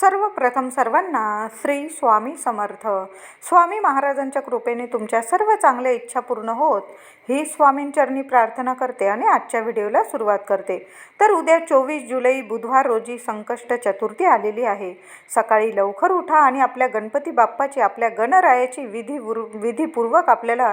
सर्वप्रथम सर्वांना श्री स्वामी समर्थ. स्वामी महाराजांच्या कृपेने तुमच्या सर्व चांगल्या इच्छा पूर्ण होत. ही स्वामींचरणी प्रार्थना करते आणि आजच्या व्हिडिओला सुरुवात करते. तर उद्या चोवीस जुलै बुधवार रोजी संकष्ट चतुर्थी आलेली आहे. सकाळी लवकर उठा आणि आपल्या गणपती बाप्पाची आपल्या गणरायाची विधी विधीपूर्वक आपल्याला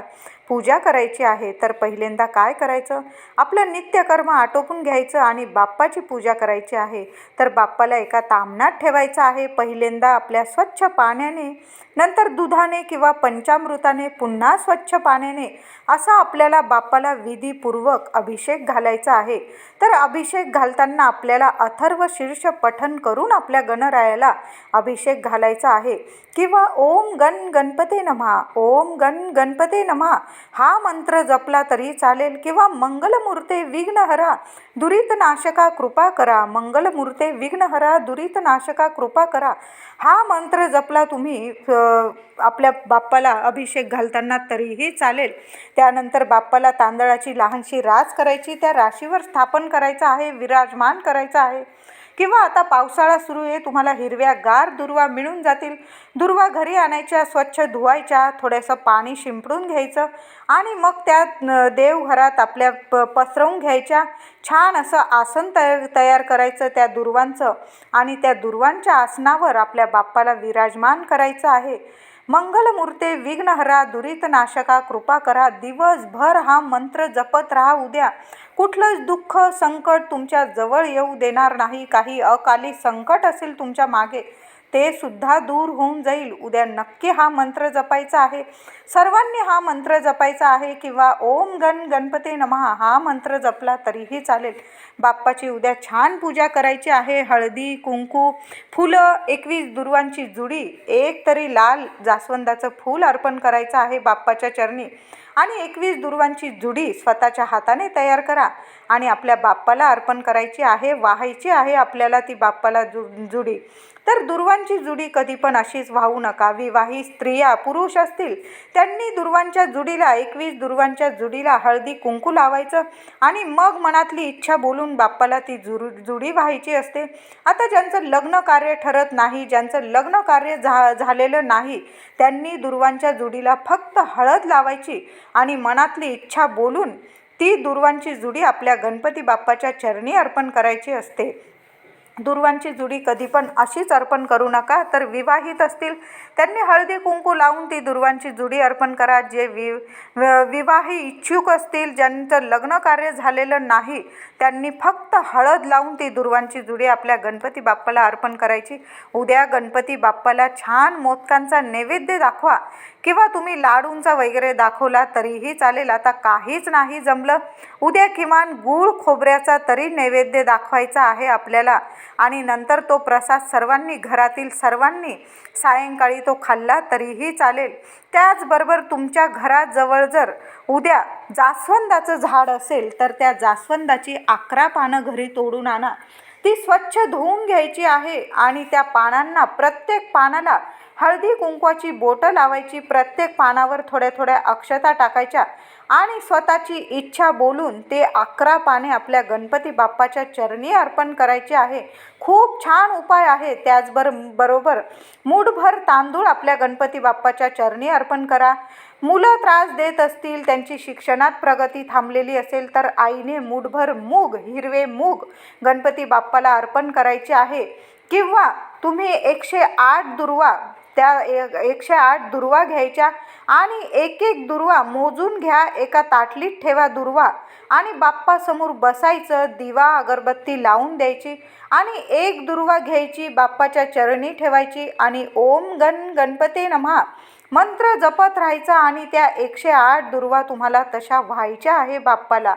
पूजा करायची आहे. तर पहिल्यांदा काय करायचं? आपलं नित्यकर्म आटोपून घ्यायचं आणि बाप्पाची पूजा करायची आहे. तर बाप्पाला एका तामणात ठेवायचं. आहे. पहिल्यांदा आपल्या स्वच्छ पाण्याने नंतर दुधाने किंवा पंचामृताने पुन्हा स्वच्छ पाण्याने असा आपल्याला बाप्पाला विधीपूर्वक अभिषेक घालायचा आहे. तर अभिषेक घालताना आपल्याला अथर्व शीर्ष पठन करून आपल्या गणरायाला अभिषेक घालायचा आहे. किंवा ओम गण गणपते नमहा ओम गण गणपते नमहा हा मंत्र जपला तरी चालेल. किंवा मंगलमूर्ते विघ्नहरा दुरितनाशका कृपा करा. मंगलमूर्ते विघ्नहरा दुरितनाशका कृपा करा. हा मंत्र जपला तुम्ही आपल्या बाप्पाला अभिषेक घालताना तरीही चालेल. त्यानंतर बाप्पाला तांदळाची लहानशी रास करायची त्या राशीवर स्थापन करायचं आहे विराजमान करायचं आहे. किंवा आता पावसाळा सुरू आहे तुम्हाला हिरव्या गार दुर्वा मिळून जातील. दुर्वा घरी आणायच्या स्वच्छ धुवायच्या थोडंसं पाणी शिंपडून घ्यायचं आणि मग त्या देवघरात आपल्या प पसरवून घ्यायच्या. छान असं आसन तयार तयार करायचं त्या दुर्वांचं आणि त्या दुर्वांच्या आसनावर आपल्या बाप्पाला विराजमान करायचं आहे. मंगलमूर्ते विघ्नहरा दुरितनाशका कृपा करा दिवसभर हा मंत्र जपत राहा उद्या. कुठलंच दुःख संकट तुमच्या जवळ येऊ देणार नाही. काही अकाली संकट असेल तुमच्या मागे. ते सुद्धा दूर होऊन जाईल. उद्या नक्की हा मंत्र जपायचा आहे. सर्वांनी हा मंत्र जपायचा आहे किंवा ओम गण गणपती नमहा हा मंत्र जपला तरीही चालेल. बाप्पाची उद्या छान पूजा करायची आहे. हळदी कुंकू फुलं एकवीस दुर्वांची जुडी एक तरी लाल जास्वंदाचं फूल अर्पण करायचं आहे बाप्पाच्या चरणी. आणि एकवीस दुर्वांची जुडी स्वतःच्या हाताने तयार करा. आणि आपल्या बाप्पाला अर्पण करायची आहे वाहायची आहे आपल्याला ती बाप्पाला जु जुडी. तर दुर्वांची जुडी कधी पण अशीच वाहू नका. विवाही स्त्रिया पुरुष असतील त्यांनी दुर्वांच्या जुडीला एकवीस दुर्वांच्या जुडीला हळदी कुंकू लावायचं आणि मग मनातली इच्छा बोलून बाप्पाला ती जुरू जुडी व्हायची असते. आता ज्यांचं लग्न कार्य ठरत नाही ज्यांचं लग्न कार्य झा झालेलं नाही त्यांनी दुर्वांच्या जुडीला फक्त हळद लावायची. आणि मनातली इच्छा बोलून ती दुर्वांची जुडी आपल्या गणपती बाप्पाच्या चरणी अर्पण करायची असते. दुर्वांची जुडी कधी पण अशीच अर्पण करू नका तर विवाहित असतील त्यांनी हळदी कुंकू लावून ती दुर्वांची जुडी अर्पण करा. जे वि विवाही इच्छुक असतील ज्यांचं लग्न कार्य झालेलं नाही त्यांनी फक्त हळद लावून ती दुर्वांची जुडी आपल्या गणपती बाप्पाला अर्पण करायची. उद्या गणपती बाप्पाला छान मोदकांचा नैवेद्य दाखवा. किंवा तुम्ही लाडूंचा वगैरे दाखवला तरीही चालेल. आता काहीच नाही जमलं. उद्या किमान गूळ खोबऱ्याचा तरी नैवेद्य दाखवायचा आहे आपल्याला. आणि नंतर तो प्रसाद सर्वांनी घरातील सर्वांनी सायंकाळी तो खाल्ला तरीही चालेल. त्याचबरोबर तुमच्या घराजवळ जर उद्या जास्वंदाचं झाड असेल तर त्या जास्वंदाची अकरा पानं घरी तोडून आणा. ती स्वच्छ धुवून घ्यायची आहे आणि त्या पानांना प्रत्येक पानाला हळदी कुंकवाची बोटं लावायची प्रत्येक पानावर थोड्या थोड्या अक्षता टाकायच्या आणि स्वतःची इच्छा बोलून ते अकरा पाने आपल्या गणपती बाप्पाच्या चरणी अर्पण करायचे आहे. खूप छान उपाय आहे. त्याचबर बरोबर मूठभर तांदूळ आपल्या गणपती बाप्पाच्या चरणी अर्पण करा. मुलं त्रास देत असतील त्यांची शिक्षणात प्रगती थांबलेली असेल तर आईने मूठभर मूग हिरवे मूग गणपती बाप्पाला अर्पण करायचे आहे. किंवा तुम्ही एकशे आठ दुर्वा त्या एक एकशे आठ दुर्वा घ्यायच्या आणि एक एक दुर्वा मोजून घ्या. एका ताटलीत ठेवा दुर्वा आणि बाप्पासमोर बसायचं. दिवा अगरबत्ती लावून द्यायची आणि एक दुर्वा घ्यायची. बाप्पाच्या चरणी ठेवायची आणि ओम गण गणपते नमहा. मंत्र जपत राहायचा आणि त्या एकशे आठ दुर्वा तुम्हाला तशा व्हायच्या आहे बाप्पाला.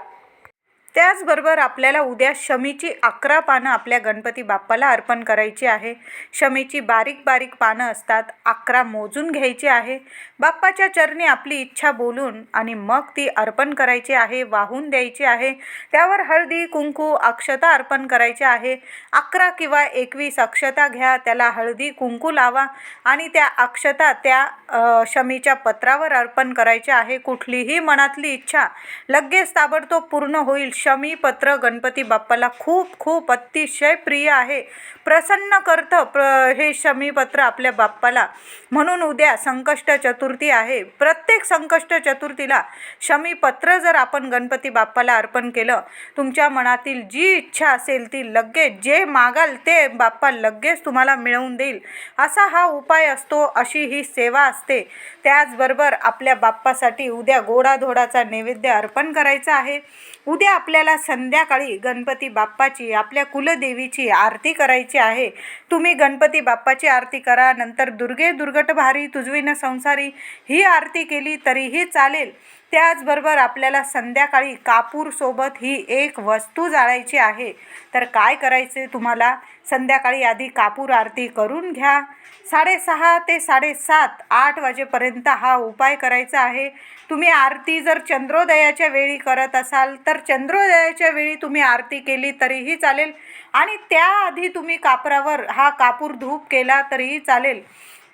त्याचबरोबर आपल्याला उद्या शमीची अकरा पानं आपल्या गणपती बाप्पाला अर्पण करायची आहे. शमीची बारीक बारीक पानं असतात अकरा मोजून घ्यायची आहे. बाप्पाच्या चरणी आपली इच्छा बोलून आणि मग ती अर्पण करायची आहे वाहून द्यायची आहे. त्यावर हळदी कुंकू अक्षता अर्पण करायची आहे. अकरा किंवा एकवीस अक्षता घ्या त्याला हळदी कुंकू लावा आणि त्या अक्षता त्या शमीच्या पत्रावर अर्पण करायच्या आहे. कुठलीही मनातली इच्छा लगेच ताबडतोब पूर्ण होईल. शमीपत्र गणपती बाप्पाला खूप खूप अतिशय प्रिय आहे. प्रसन्न करतं प्र हे शमीपत्र आपल्या बाप्पाला. म्हणून उद्या संकष्ट चतुर्थी आहे. प्रत्येक संकष्ट चतुर्थीला शमीपत्र जर आपण गणपती बाप्पाला अर्पण केलं तुमच्या मनातील जी इच्छा असेल ती लगेच जे मागाल ते बाप्पा लगेच तुम्हाला मिळवून देईल. असा हा उपाय असतो अशी ही सेवा असते. त्याचबरोबर आपल्या बाप्पासाठी उद्या गोडाधोडाचा नैवेद्य अर्पण करायचा आहे. उद्या आपल्या आपल्याला संध्याकाळी गणपती बाप्पाची आपल्या कुलदेवीची आरती करायची आहे. तुम्ही गणपती बाप्पाची आरती करा नंतर दुर्गे दुर्गट भारी तुझविन संसारी ही आरती केली तरीही चालेल. त्याचबरोबर आपल्याला संध्याकाळी कापूरसोबत ही एक वस्तू जाळायची आहे. तर काय करायचे तुम्हाला? संध्याकाळी आधी कापूर आरती करून घ्या. साडेसहा ते साडेसात आठ वाजेपर्यंत हा उपाय करायचा आहे. तुम्ही आरती जर चंद्रोदयाच्या वेळी करत असाल तर चंद्रोदयाच्या वेळी तुम्ही आरती केली तरीही चालेल. आणि त्याआधी तुम्ही कापरावर हा कापूर धूप केला तरीही चालेल.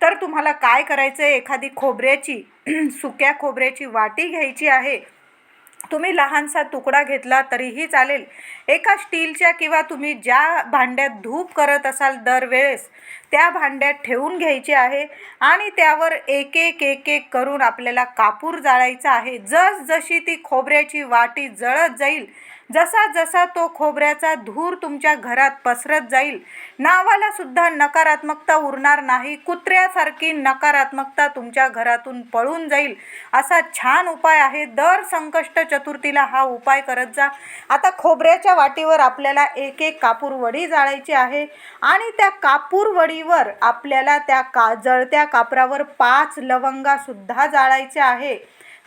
तर तुम्हाला काय करायचं आहे एखादी खोबऱ्याची सुक्या खोबऱ्याची वाटी घ्यायची आहे. तुम्ही लहानसा तुकडा घेतला तरीही चालेल. एका स्टीलच्या किंवा तुम्ही ज्या भांड्यात धूप करत असाल दरवेळेस त्या भांड्यात ठेवून घ्यायची आहे आणि त्यावर एक एक एक एक करून आपल्याला कापूर जाळायचा आहे. जस जशी ती खोबऱ्याची वाटी जळत जाईल जसा जसा तो खोबऱ्याचा धूर तुमच्या घरात पसरत जाईल नावाला सुद्धा नकारात्मकता उरणार नाही कुत्र्यासारखी नकारात्मकता तुमच्या घरातून पळून जाईल असा छान उपाय आहे. दर संकष्ट चतुर्थीला हा उपाय करत जा. आता खोबऱ्याच्या वाटीवर आपल्याला एक एक कापूर वडी जाळायची आहे आणि त्या कापूर वडीवर आपल्याला त्या का जळत्या कापरावर पाच लवंगासुद्धा जाळायच्या आहे.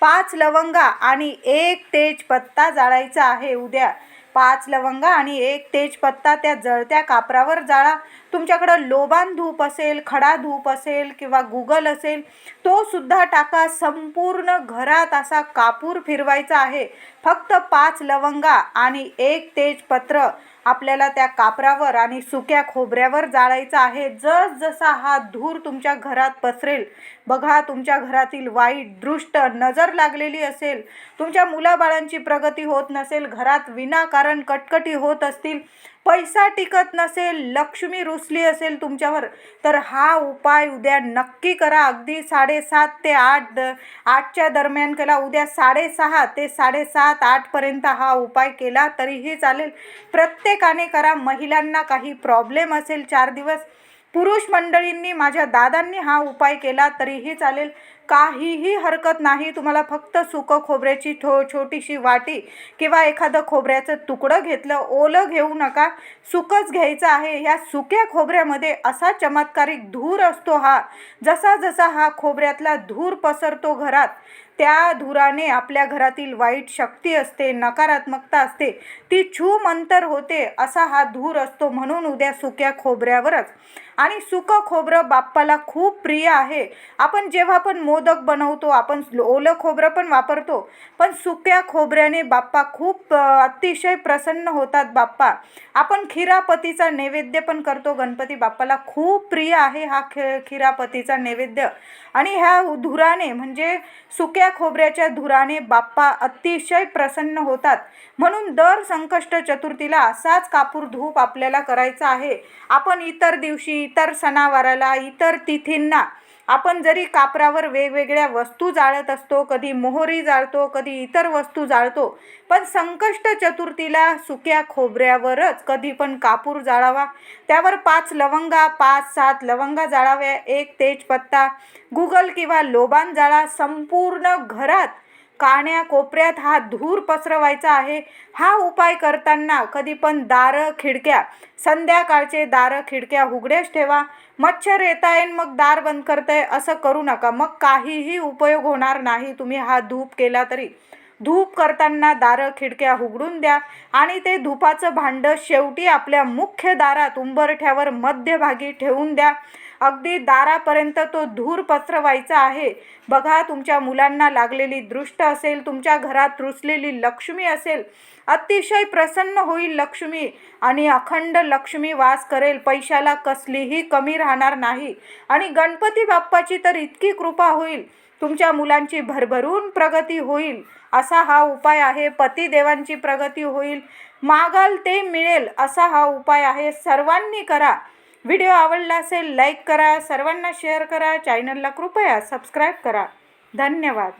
पाच लवंगा आणि एक तेजपत्ता जाळायचा आहे. उद्या पाच लवंगा आणि एक तेजपत्ता त्या जळत्या कापरावर जाळा. तुमच्याकडं लोबान धूप असेल खडा धूप असेल किंवा गुगल असेल तो सुद्धा टाका. संपूर्ण घरात असा कापूर फिरवायचा आहे. फक्त पाच लवंगा आणि एक तेजपत्र आपल्याला त्या कापरावर आणि सुक्या खोबऱ्यावर जाळायचा आहे. जस जसा हा धूर तुमच्या घरात पसरेल बघा तुमच्या घरातील वाईट दृष्ट नजर लागलेली असेल. तुमच्या मुलाबाळांची प्रगती होत नसेल घरात विनाकारण कटकटी होत असतील पैसा टिकत नसेल लक्ष्मी रुसली असेल तुमच्यावर तर हा उपाय उद्या नक्की करा. अगदी साडेसात ते आठ द आठच्या दरम्यान केला. उद्या साडेसहा ते साडेसात आठपर्यंत हा उपाय केला तरीही चालेल. प्रत्येकाने करा. महिलांना काही प्रॉब्लेम असेल चार दिवस पुरुष मंडळींनी माझ्या दादांनी हा उपाय केला तरीही चालेल. काहीही हरकत नाही. तुम्हाला फक्त सुकं खोबऱ्याची ठो छोटीशी वाटी किंवा एखादं खोबऱ्याचं तुकडं घेतलं ओलं घेऊ नका. सुकंच घ्यायचं आहे. ह्या सुक्या खोबऱ्यामध्ये असा चमत्कारिक धूर असतो हा जसा जसा हा खोबऱ्यातला धूर पसरतो घरात त्या धुराने आपल्या घरातील वाईट शक्ती असते नकारात्मकता असते ती छूम अंतर होते असा हा धूर असतो म्हणून उद्या सुक्या खोबऱ्यावरच. आणि सुकं खोबरं बाप्पाला खूप प्रिय आहे. आपण जेव्हा पण मोदक बनवतो आपण ओलं खोबरं पण वापरतो पण सुक्या खोबऱ्याने बाप्पा खूप अतिशय प्रसन्न होतात बाप्पा. आपण खिरापतीचा नैवेद्य पण करतो. गणपती बाप्पाला खूप प्रिय आहे हा खि खिरापतीचा नैवेद्य. आणि ह्या धुराने म्हणजे सुक्या खोबऱ्याच्या धुराने बाप्पा अतिशय प्रसन्न होतात. म्हणून दर संकष्ट चतुर्थीला असाच कापूर धूप आपल्याला करायचा आहे. आपण इतर दिवशी इतर सणावाराला इतर तिथींना आपण जरी कापरावर वेगवेगळ्या वस्तू जाळत असतो कधी मोहरी जाळतो कधी इतर वस्तू जाळतो पण संकष्ट चतुर्थीला सुक्या खोबऱ्यावरच कधी पण कापूर जाळावा. त्यावर पाच लवंगा पाच सात लवंगा जाळाव्या एक तेजपत्ता गुगल किंवा लोबान जाळा संपूर्ण घरात काण्या कोपऱ्यात हा धूर पसरवायचा आहे. हा उपाय करताना कधी पण दारं खिडक्या संध्याकाळचे दारं खिडक्या उघड्याच ठेवा. मच्छर येता येईल मग दार बंद करताय असं करू नका. मग काहीही उपयोग होणार नाही. तुम्ही हा धूप केला तरी. धूप करताना दारं खिडक्या उघडून द्या आणि ते धुपाचं भांडं शेवटी आपल्या मुख्य दारात उंबरठ्यावर मध्यभागी ठेवून द्या. अगदी दारापर्यंत तो धूर पसरवायचा आहे. बघा तुमच्या मुलांना लागलेली दृष्ट असेल तुमच्या घरात रुसलेली लक्ष्मी असेल अतिशय प्रसन्न होईल लक्ष्मी आणि अखंड लक्ष्मी वास करेल. पैशाला कसलीही कमी राहणार नाही. आणि गणपती बाप्पाची तर इतकी कृपा होईल. तुमच्या मुलांची भरभरून प्रगती होईल. असा हा उपाय आहे. पतिदेवांची प्रगती होईल. मागाल ते मिळेल असा हा उपाय आहे. सर्वांनी करा. व्हिडिओ आवडला असेल लाईक करा. सर्वांना शेअर करा. चॅनलला कृपया सबस्क्राईब करा. धन्यवाद.